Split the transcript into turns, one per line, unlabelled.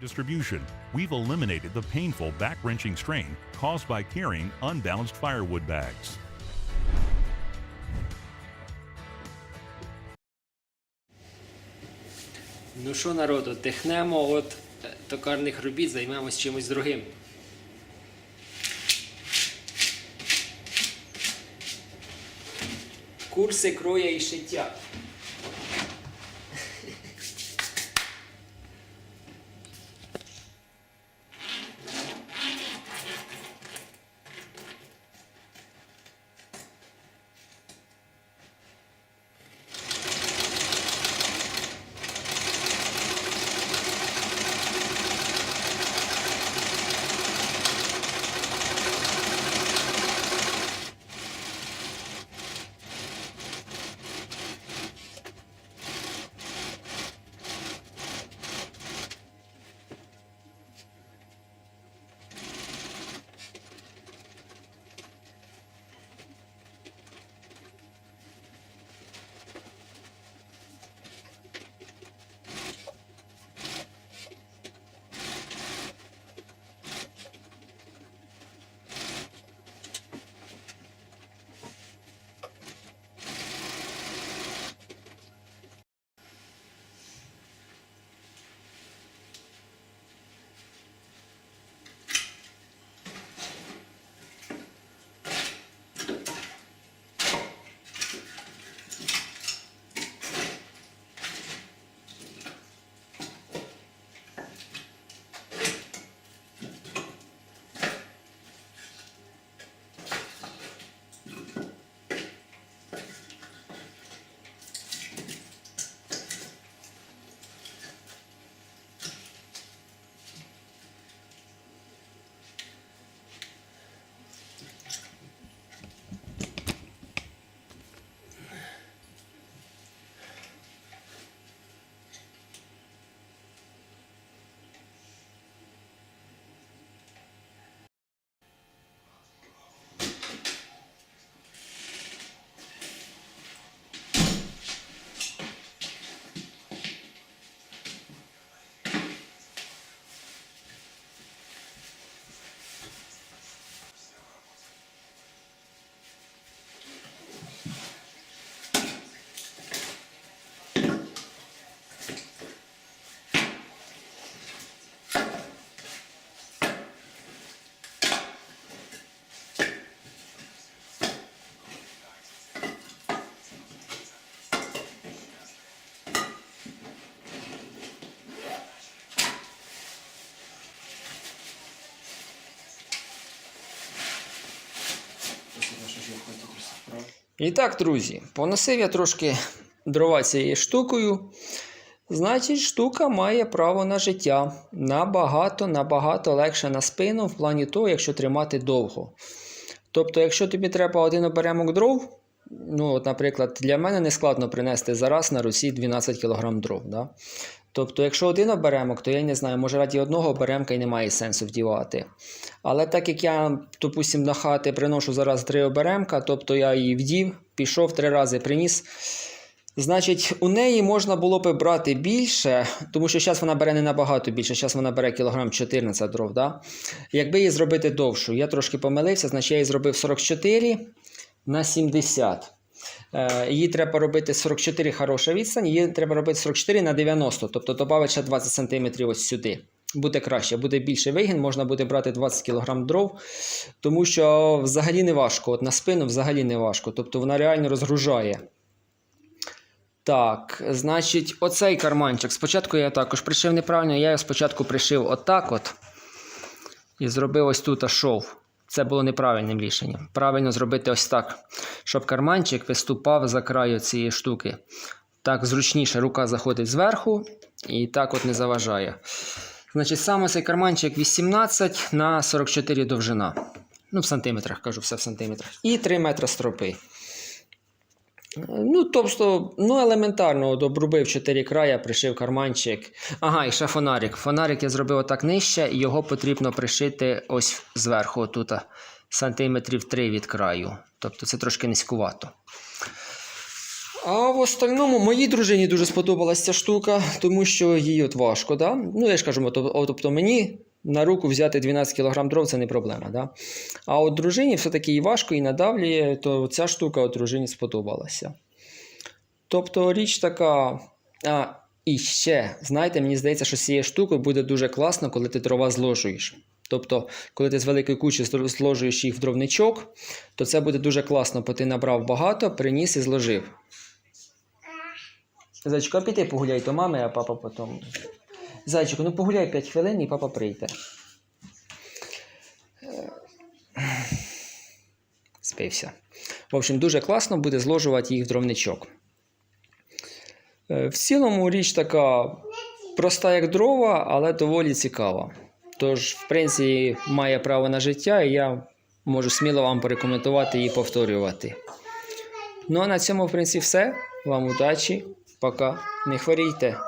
distribution, we've eliminated the painful back wrenching strain caused by carrying unbalanced firewood bags.
Ну що, народу, тихнемо е, токарних робіт, займемось чимось другим. Курси кроя і шиття. І так, друзі, поносив я трошки дрова цією штукою. Значить, штука має право на життя. Набагато, набагато легше на спину в плані того, якщо тримати довго. Тобто, якщо тобі треба один оберемок дров, ну, от, наприклад, для мене не складно принести зараз на Русі 12 кг дров. Да? Тобто, якщо один оберемок, то я не знаю, може раді одного оберемка і немає сенсу вдівати. Але так як я, допустим, на хати приношу зараз три оберемка, тобто я її вдів, пішов три рази приніс. Значить, у неї можна було б брати більше, тому що зараз вона бере не набагато більше, зараз вона бере кілограм 14 дров. Да? Якби її зробити довшу, я трошки помилився, значить я її зробив 44 на 70. Е, Її треба робити 44 хороша відстань, її треба робити 44 на 90, тобто додати ще 20 см ось сюди. Буде краще, буде більше вигін, можна буде брати 20 кг дров, тому що взагалі не важко. От на спину взагалі не важко. Тобто вона реально розгружає. Так, значить, оцей карманчик. Спочатку я також пришив неправильно, я його спочатку пришив отак от. І зробив ось тут шов. Це було неправильним рішенням. Правильно зробити ось так, щоб карманчик виступав за краю цієї штуки. Так зручніше рука заходить зверху і так от не заважає. Значить, саме цей карманчик 18 на 44 довжина. Ну, в сантиметрах, кажу, все в сантиметрах. І 3 метри стропи. Ну, тобто, ну, елементарно, обрубив 4 края, пришив карманчик. Ага, і ще фонарик. Фонарик я зробив отак нижче, і його потрібно пришити ось зверху, отут, сантиметрів 3 від краю. Тобто це трошки низькувато. А в остальному моїй дружині дуже сподобалася ця штука, тому що їй от важко. Да? Ну, я ж кажу, тобто мені на руку взяти 12 кг дров це не проблема. Да? А от дружині все-таки і важко, і надавлює, то ця штука от дружині сподобалася. Тобто річ така. А, і ще, знаєте, мені здається, що з цією штукою буде дуже класно, коли ти дрова зложуєш. Тобто, коли ти з великої кучі зложуєш їх в дровничок, то це буде дуже класно, бо ти набрав багато, приніс і зложив. Зайчику, а піти погуляй до мами, а папа потім. Зайчику, ну погуляй 5 хвилин і папа прийде. Е, Спився. В общем, дуже класно буде зложувати їх в дровничок. Е, В цілому річ така проста, як дрова, але доволі цікава. Тож, в принципі, має право на життя, і я можу сміло вам порекомендувати і повторювати. Ну а на цьому, в принципі, все. Вам удачі. Пока. Не хворійте.